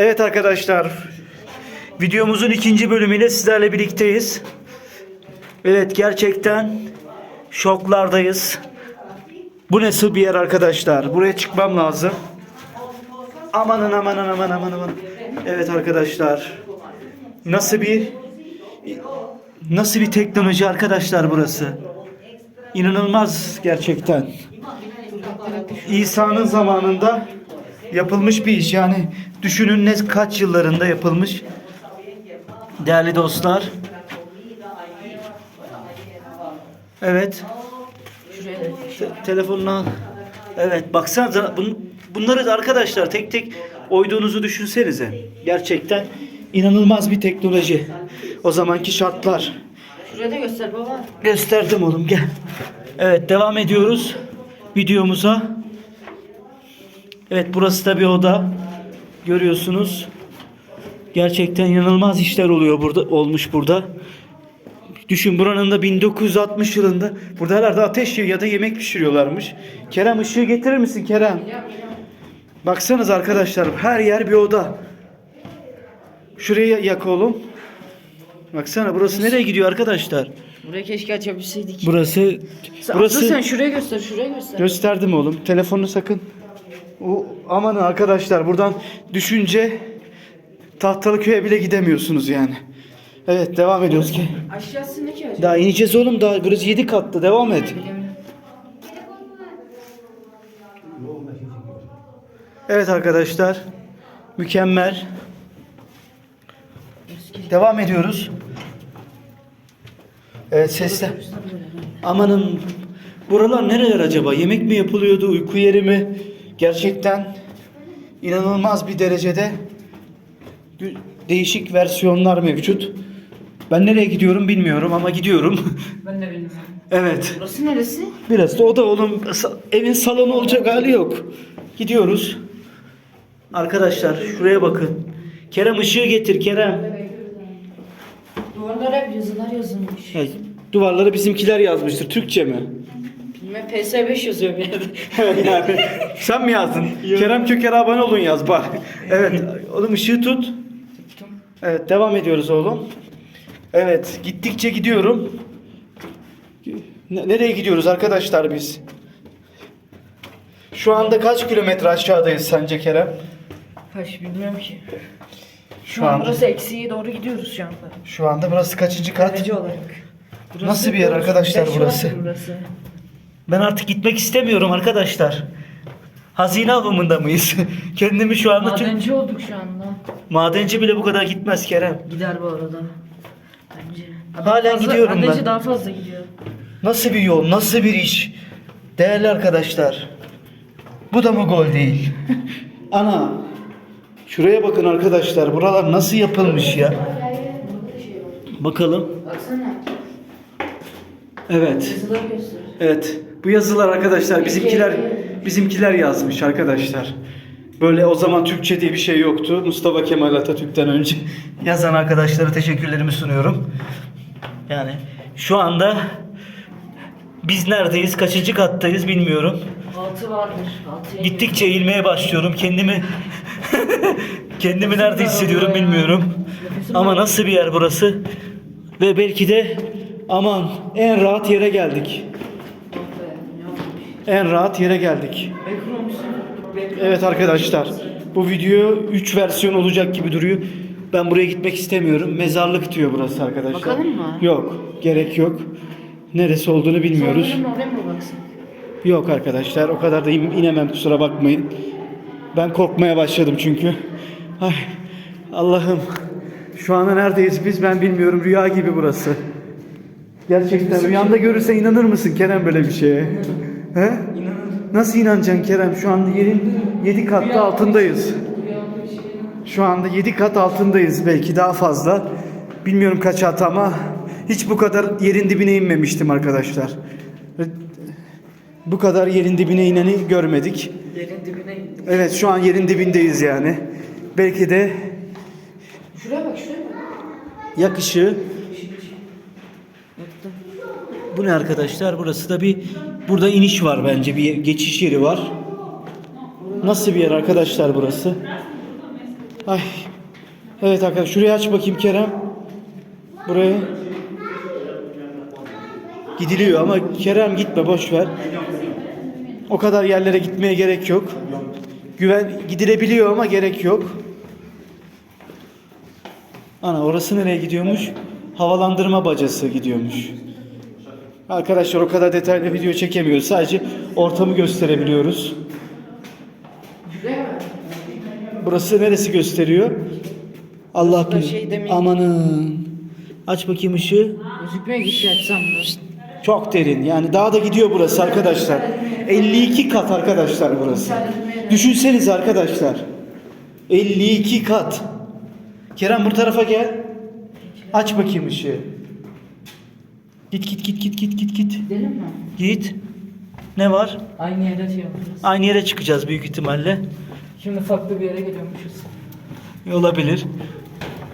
Evet arkadaşlar. Videomuzun ikinci bölümüyle sizlerle birlikteyiz. Evet gerçekten şoklardayız. Bu nasıl bir yer arkadaşlar? Buraya çıkmam lazım. Amanın amanın aman aman aman. Evet arkadaşlar. Nasıl bir nasıl bir teknoloji arkadaşlar burası? İnanılmaz gerçekten. İsa'nın zamanında yapılmış bir iş. Yani düşünün ne kaç yıllarında yapılmış. Değerli dostlar. Evet. Te- telefonunu al. Evet baksanıza bun, bunları da arkadaşlar tek tek oyduğunuzu düşünsenize. Gerçekten inanılmaz bir teknoloji. O zamanki şartlar. Şuraya da göster baba. Gösterdim oğlum gel. Evet devam ediyoruz videomuza. Evet burası da bir oda. Görüyorsunuz. Gerçekten inanılmaz işler oluyor burada olmuş burada. Düşün buranın da 1960 yılında burada herhalde ateş ya da yemek pişiriyorlarmış. Kerem ışığı getirir misin Kerem? Baksanız arkadaşlar her yer bir oda. Şuraya yak oğlum. Baksana burası nereye gidiyor arkadaşlar? Buraya keşke açabilseydik. Burası Sen, burası sen şuraya göster, şuraya göster. gösterdim oğlum. Telefonunu sakın. O aman arkadaşlar buradan düşünce Tahtalıköy'e bile gidemiyorsunuz yani. Evet devam ediyoruz ki. Aşağısı ne ki acaba? Daha ineceğiz oğlum daha burası 7 katlı devam et. Evet arkadaşlar. Mükemmel. Devam ediyoruz. Evet sesler. Amanın buralar nereler acaba? Yemek mi yapılıyordu? Uyku yeri mi? Gerçekten inanılmaz bir derecede değişik versiyonlar mevcut. Ben nereye gidiyorum bilmiyorum ama gidiyorum. Ben de bilmiyorum. evet. Burası neresi? Biraz da o da oğlum evin salonu olacak hali yok. Gidiyoruz. Arkadaşlar şuraya bakın. Kerem ışığı getir Kerem. Duvarlara hep yazılar yazılmış. Ya, duvarları bizimkiler yazmıştır. Türkçe mi? Bilmem PS5 yazıyor bir yerde. yani, sen mi yazdın? Kerem Köker abone olun yaz bak. Evet. Oğlum ışığı tut. Tuttum. Evet devam ediyoruz oğlum. Evet gittikçe gidiyorum. Ne- Nereye gidiyoruz arkadaşlar biz? Şu anda kaç kilometre aşağıdayız sence Kerem? Kaç bilmiyorum ki. Şu Şu an anda burası eksiğe doğru gidiyoruz şu anda. şu anda burası kaçıncı kat? Derece olarak. Nasıl bir yer arkadaşlar Beş burası? burası. Ben artık gitmek istemiyorum arkadaşlar. Hazine avımında mıyız? Kendimi şu anda tüm... Madenci olduk şu anda. Madenci bile bu kadar gitmez Kerem. Gider bu arada. Bence. Halen gidiyorum ben. Madenci daha fazla gidiyor. Nasıl bir yol, nasıl bir iş? Değerli arkadaşlar. Bu da mı gol değil? Ana. Şuraya bakın arkadaşlar. Buralar nasıl yapılmış ya? Bakalım. Baksana. Evet. Evet. Bu yazılar arkadaşlar bizimkiler bizimkiler yazmış arkadaşlar. Böyle o zaman Türkçe diye bir şey yoktu. Mustafa Kemal Atatürk'ten önce yazan arkadaşlara teşekkürlerimi sunuyorum. Yani şu anda biz neredeyiz? Kaçıncı kattayız bilmiyorum. Altı vardır. Altıya Gittikçe eğilmeye başlıyorum. Kendimi kendimi nerede hissediyorum bilmiyorum. Ama nasıl bir yer burası? Ve belki de aman en rahat yere geldik. En rahat yere geldik. Evet arkadaşlar. Bu video 3 versiyon olacak gibi duruyor. Ben buraya gitmek istemiyorum. Mezarlık diyor burası arkadaşlar. Bakalım mı? Yok. Gerek yok. Neresi olduğunu bilmiyoruz. Sanırım oraya mı baksın? Yok arkadaşlar o kadar da in- inemem kusura bakmayın. Ben korkmaya başladım çünkü. Ay Allah'ım. Şu anda neredeyiz biz ben bilmiyorum. Rüya gibi burası. Gerçekten rüyanda görürsen inanır mısın Kerem böyle bir şeye? He? Nasıl inanacaksın Kerem? Şu anda yerin 7 katta altındayız. Şu anda 7 kat altındayız belki daha fazla. Bilmiyorum kaç at ama hiç bu kadar yerin dibine inmemiştim arkadaşlar. Bu kadar yerin dibine ineni görmedik. Yerin dibine indim. Evet şu an yerin dibindeyiz yani. Belki de Şuraya bak şuraya bak. yak ışığı. Yaktım. Bu ne arkadaşlar? Burası da bir burada iniş var bence. Bir geçiş yeri var. Nasıl bir yer arkadaşlar burası? Ay. Evet arkadaşlar şurayı aç bakayım Kerem. Buraya. Gidiliyor ama Kerem gitme boş ver. O kadar yerlere gitmeye gerek yok. Güven gidilebiliyor ama gerek yok. Ana orası nereye gidiyormuş? Havalandırma bacası gidiyormuş. Arkadaşlar o kadar detaylı video çekemiyoruz. Sadece ortamı gösterebiliyoruz. Burası neresi gösteriyor? Allah bilir. şey demeyin. Amanın. Aç bakayım ışığı. Gözükmüyor ki açsam da. Çok derin. Yani daha da gidiyor burası arkadaşlar. 52 kat arkadaşlar burası. Düşünseniz arkadaşlar. 52 kat. Kerem bu tarafa gel. Aç bakayım ışığı. Git git git git git git git. Gidelim mi? Git. Ne var? Aynı yerde şey yapacağız. Aynı yere çıkacağız büyük ihtimalle. Şimdi farklı bir yere gidiyormuşuz. Olabilir.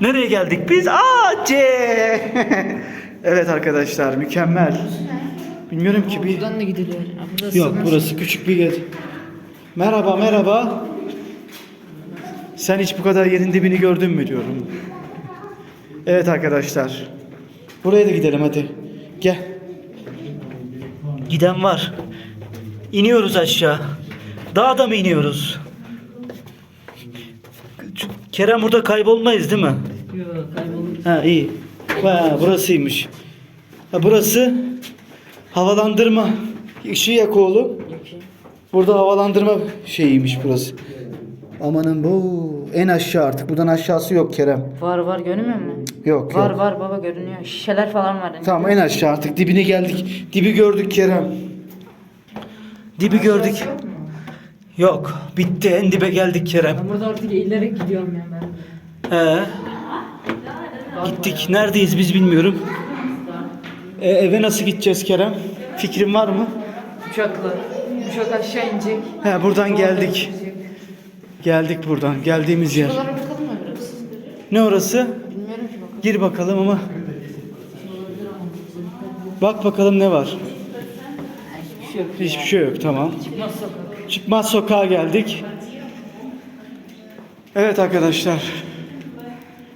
Nereye geldik biz? Aa C. evet arkadaşlar mükemmel. Bilmiyorum ki bir. Buradan da gidiliyor. Burası Yok nasıl? burası küçük bir yer. Merhaba merhaba. Sen hiç bu kadar yerin dibini gördün mü diyorum. Evet arkadaşlar. Buraya da gidelim hadi. Gel. Giden var. İniyoruz aşağı. Dağda mı iniyoruz? Kerem burada kaybolmayız değil mi? Yok kaybolmuş. Ha iyi. Ha, burasıymış. Ha, burası havalandırma. Işığı yak oğlum. Burada havalandırma şeyiymiş burası. Amanın bu en aşağı artık. Buradan aşağısı yok Kerem. Var var görünmüyor musun? Yok Var yok. var baba görünüyor. Şişeler falan var. Tamam en aşağı artık. Dibine geldik. Dibi gördük Kerem. Dibi gördük. Yok mu? Yok. Bitti. En dibe geldik Kerem. Ben burada artık eğilerek gidiyorum ya ben. He. Gittik. Neredeyiz biz bilmiyorum. E, eve nasıl gideceğiz Kerem? Fikrin var mı? Uçakla. Uçak aşağı inecek. He buradan geldik. Geldik buradan. Geldiğimiz yer. Şuralara bakalım mı biraz? Ne orası? Bilmiyorum ki bakalım. Gir bakalım ama. Bak bakalım ne var. Hiçbir şey yok. Hiçbir şey yok tamam. Çıkmaz sokağa geldik. Evet arkadaşlar.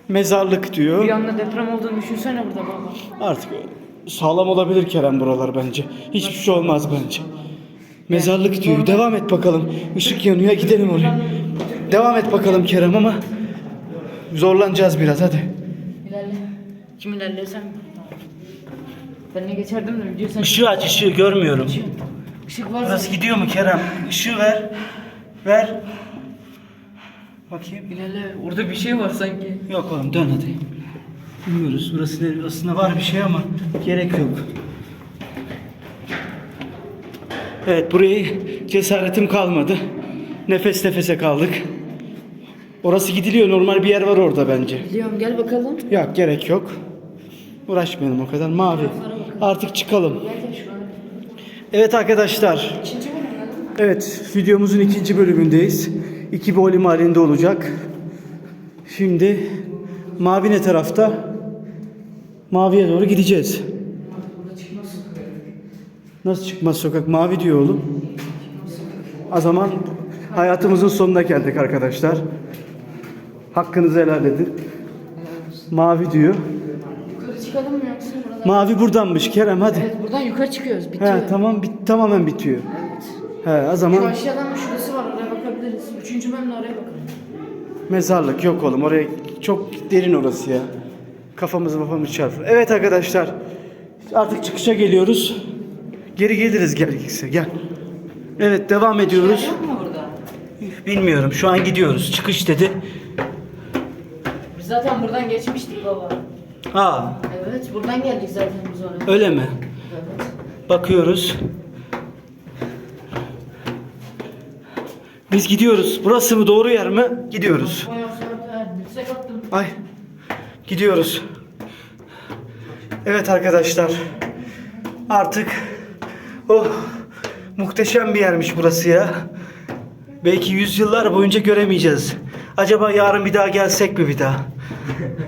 Mezarlık Bir diyor. anda deprem olduğunu düşünsene burada baba. Artık sağlam olabilir Kerem buralar bence. Hiçbir şey olmaz bence. Mezarlık diyor. Devam et bakalım. Işık yanıyor gidelim oraya. Devam et bakalım Kerem ama zorlanacağız biraz hadi. İlerle. Kim mi? Ben ne geçerdim de video sen... Işığı aç ışığı görmüyorum. Işık var Burası gidiyor mu Kerem? Işığı ver. Ver. Bakayım. İlerle. Orada bir şey var sanki. Yok oğlum dön hadi. Bilmiyoruz. Burası ne? Aslında var bir şey ama gerek yok. Evet burayı cesaretim kalmadı. Nefes nefese kaldık. Orası gidiliyor. Normal bir yer var orada bence. Biliyorum gel bakalım. Yok gerek yok. Uğraşmayalım o kadar. Mavi. Artık çıkalım. Evet arkadaşlar. Evet, videomuzun ikinci bölümündeyiz. İki bölüm halinde olacak. Şimdi mavi ne tarafta? Maviye doğru gideceğiz. Nasıl çıkmaz sokak? Mavi diyor oğlum. O zaman hayatımızın sonuna geldik arkadaşlar. Hakkınızı helal edin. Mavi diyor. Yukarı çıkalım mı yoksa buradan? Mavi buradanmış Kerem hadi. Evet buradan yukarı çıkıyoruz. Bitiyor. He tamam bit tamamen bitiyor. Evet. He o Şu zaman aşağıdan şurası var oraya bakabiliriz. Üçüncü bölümde oraya bakalım. Mezarlık yok oğlum. Oraya çok derin orası ya. Kafamızı kafamızı çarpır. Evet arkadaşlar. Artık çıkışa geliyoruz. Geri geliriz gerekirse. Gel. Evet devam ediyoruz. Yok mu burada? Bilmiyorum. Şu an gidiyoruz. Çıkış dedi. Biz zaten buradan geçmiştik baba. Aa, Evet buradan geldik zaten biz oraya. öyle mi? Evet. Bakıyoruz. Biz gidiyoruz. Burası mı doğru yer mi? Gidiyoruz. Ay. Gidiyoruz. Evet arkadaşlar. Artık oh muhteşem bir yermiş burası ya. Belki yüzyıllar boyunca göremeyeceğiz. Acaba yarın bir daha gelsek mi bir daha?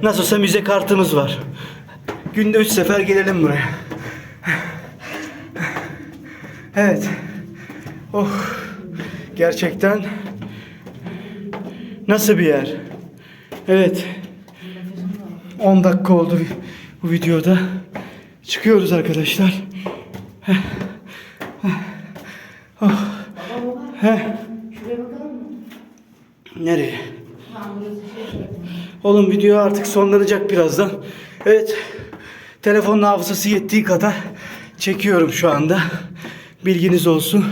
Nasıl olsa müze kartımız var. Günde üç sefer gelelim buraya. Evet. Oh. Gerçekten nasıl bir yer? Evet. 10 dakika oldu bu videoda. Çıkıyoruz arkadaşlar. Heh. Oh. Mı? Nereye? Oğlum video artık sonlanacak birazdan. Evet. Telefonun hafızası yettiği kadar çekiyorum şu anda. Bilginiz olsun.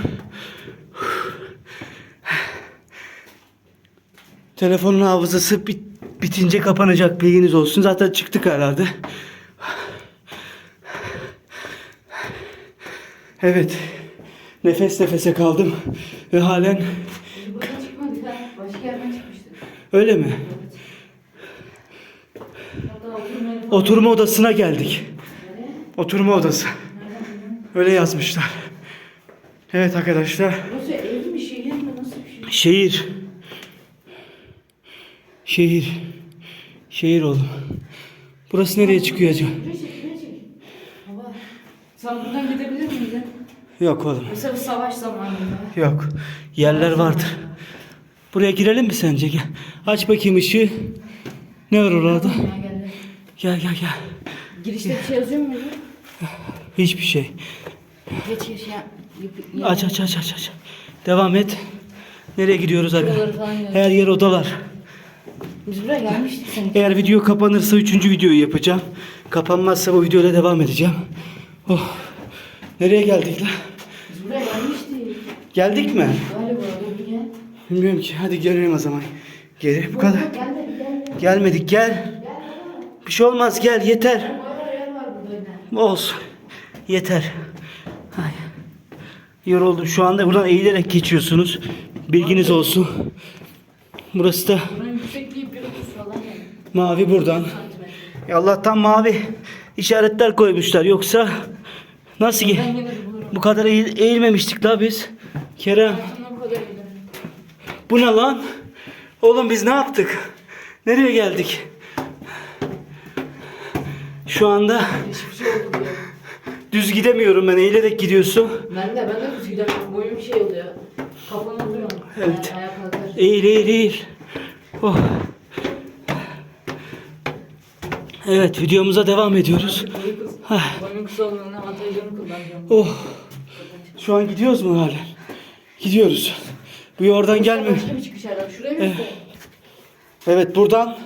Telefonun hafızası bit- bitince kapanacak bilginiz olsun. Zaten çıktık herhalde. Evet. Nefes nefese kaldım ve halen buradan çıkmadık ha. Başka yerden çıkmıştık. öyle mi? Oturma odasına geldik. Oturma odası. Öyle yazmışlar. Evet arkadaşlar. Burası ev mi şehir mi nasıl bir şey? Şehir. Şehir. Şehir oğlum. Burası nereye çıkıyor acaba? Şuraya çek. Baba. Sen buradan gidebilir miydin? Yok oğlum. Mesela savaş zamanında. Yok. Yerler vardır. Buraya girelim mi sence? Gel. Aç bakayım ışığı. Ne var orada? Gel gel gel. Girişte bir şey yazıyor muydu? Hiçbir şey. Geç geç ya. Aç aç aç aç aç. Devam et. Nereye gidiyoruz aga? Her yer odalar. Biz buraya gelmiştik sanki. Eğer video kapanırsa üçüncü videoyu yapacağım. Kapanmazsa bu videoyla devam edeceğim. Oh. Nereye geldik lan? Biz buraya gelmiştik. Geldik mi? Galiba gel. Bilmiyorum ki. Hadi gelelim o zaman. Geri bu kadar. Gel de gel. Gelmedik gel. Bir şey olmaz gel yeter. Bayağı yer var burada yine. Olsun. Yeter. Ay. Yoruldum. Şu anda buradan eğilerek geçiyorsunuz. Bilginiz olsun. Burası da mavi buradan. Ya Allah'tan mavi işaretler koymuşlar. Yoksa nasıl ki? Bu kadar eğil- eğilmemiştik la biz. Kerem bu ne lan? Oğlum biz ne yaptık? Nereye geldik? Şu anda şey düz gidemiyorum ben eğilerek gidiyorsun. Ben de ben de kötü giderim. Boyum şey oluyor. Kafam oluyor. Evet. Kalkar. Eğil eğil eğil. Oh. Evet videomuza devam ediyoruz. Boyu kısa. Olduğundan avantajlarını kullanacağım. Oh. Şu an gidiyoruz mu halen? Gidiyoruz. Bu oradan gelmiyor. Başka bir çıkış herhalde. Şuraya mı? Evet. Evet buradan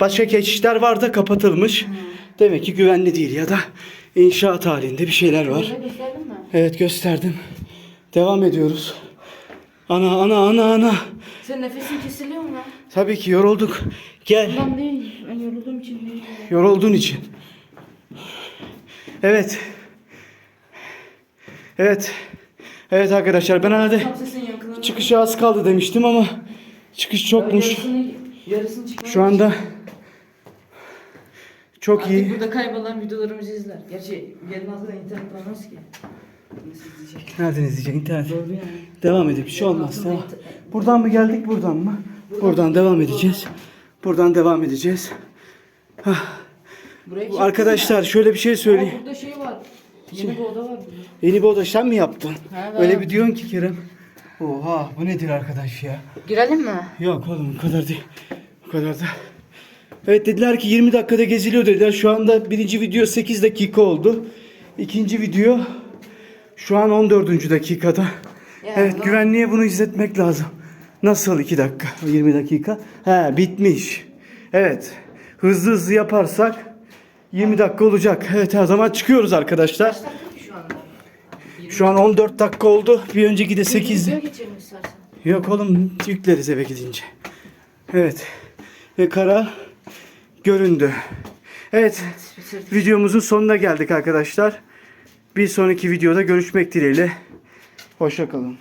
başka geçişler var da kapatılmış. Demek ki güvenli değil ya da inşaat halinde bir şeyler var. Gösterdin mi? Evet gösterdim. Devam ediyoruz. Ana ana ana ana. Senin nefesin kesiliyor mu? Tabii ki yorulduk. Gel. Ben değil. Ben yorulduğum için değil. Yorulduğun için. Evet. Evet. Evet arkadaşlar ben herhalde çıkışa az kaldı demiştim ama çıkış çokmuş. Yarısını, yarısını Şu anda çok Artık iyi. burada kaybolan videolarımızı izler. Gerçi yerin altında internet olmaz ki. İzleyecek? Nereden izleyeceksin? İnternet. Doğru yani. Devam edip bir şey olmaz. Tamam. Buradan mı geldik buradan mı? Buradan devam edeceğiz. Buradan devam edeceğiz. Buraya Bu Arkadaşlar şöyle bir şey söyleyeyim. burada şey var. Yeni bir oda var burada. Yeni bir oda sen mi yaptın? Ha, ben Öyle bir diyorsun ki Kerem. Oha bu nedir arkadaş ya? Girelim mi? Yok oğlum o kadar değil. O kadar da. Evet dediler ki 20 dakikada geziliyor dediler. Şu anda birinci video 8 dakika oldu. İkinci video şu an 14. dakikada. Ya, evet lan. güvenliğe bunu izletmek lazım. Nasıl 2 dakika? 20 dakika. He bitmiş. Evet. Hızlı hızlı yaparsak 20 dakika olacak. Evet o zaman çıkıyoruz arkadaşlar. Şu an 14 dakika oldu. Bir önceki de 8'di. Video geçelim istersen. Yok oğlum yükleriz eve gidince. Evet. Ve kara göründü. Evet. Videomuzun sonuna geldik arkadaşlar. Bir sonraki videoda görüşmek dileğiyle. Hoşça kalın.